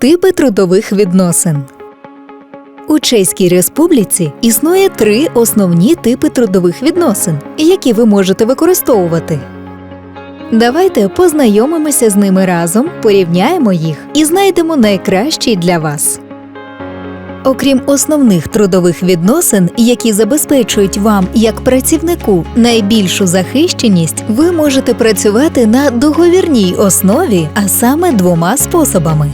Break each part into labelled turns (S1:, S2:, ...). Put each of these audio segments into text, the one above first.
S1: Типи трудових відносин. У Чеській Республіці існує три основні типи трудових відносин, які ви можете використовувати. Давайте познайомимося з ними разом, порівняємо їх і знайдемо найкращий для вас. Окрім основних трудових відносин, які забезпечують вам як працівнику найбільшу захищеність, ви можете працювати на договірній основі, а саме двома способами.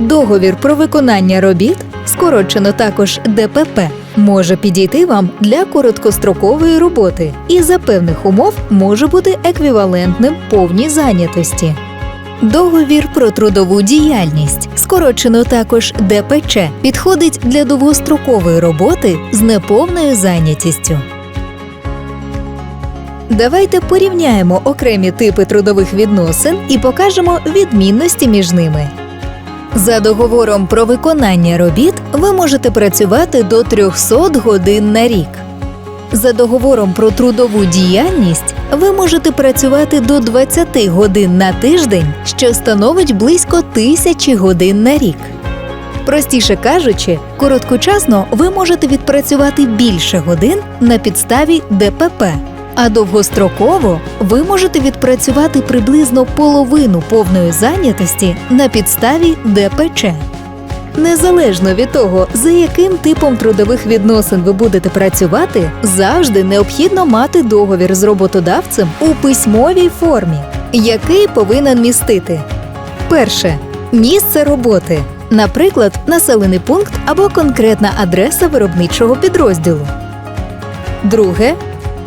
S1: Договір про виконання робіт, скорочено також ДПП, може підійти вам для короткострокової роботи і за певних умов може бути еквівалентним повній зайнятості. Договір про трудову діяльність, скорочено також ДПЧ, підходить для довгострокової роботи з неповною зайнятістю. Давайте порівняємо окремі типи трудових відносин і покажемо відмінності між ними. За договором про виконання робіт ви можете працювати до 300 годин на рік. За договором про трудову діяльність ви можете працювати до 20 годин на тиждень, що становить близько тисячі годин на рік. Простіше кажучи, короткочасно ви можете відпрацювати більше годин на підставі ДПП, а довгостроково ви можете відпрацювати приблизно половину повної зайнятості на підставі ДПЧ. Незалежно від того, за яким типом трудових відносин ви будете працювати, завжди необхідно мати договір з роботодавцем у письмовій формі, який повинен містити перше місце роботи, наприклад, населений пункт або конкретна адреса виробничого підрозділу. Друге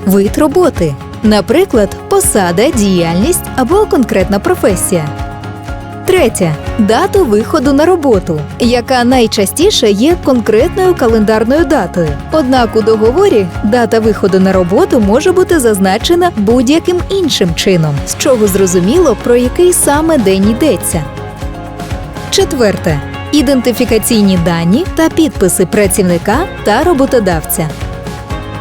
S1: вид роботи, наприклад, посада, діяльність або конкретна професія. Третє дату виходу на роботу, яка найчастіше є конкретною календарною датою. Однак у договорі дата виходу на роботу може бути зазначена будь-яким іншим чином, з чого зрозуміло, про який саме день йдеться. Четверте ідентифікаційні дані та підписи працівника та роботодавця.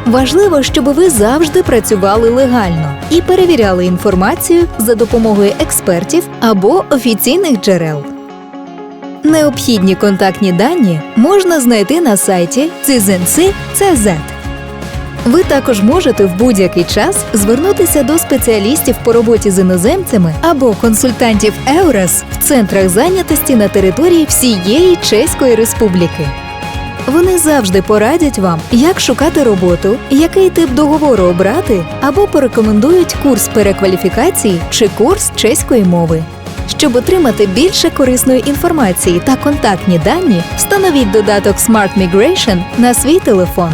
S1: Важливо, щоб ви завжди працювали легально і перевіряли інформацію за допомогою експертів або офіційних джерел. Необхідні контактні дані можна знайти на сайті Cizinci.cz. Ви також можете в будь-який час звернутися до спеціалістів по роботі з іноземцями або консультантів ЕУРЕС в центрах зайнятості на території всієї Чеської Республіки. Вони завжди порадять вам, як шукати роботу, який тип договору обрати, або порекомендують курс перекваліфікації чи курс чеської мови. Щоб отримати більше корисної інформації та контактні дані, встановіть додаток Smart Migration на свій телефон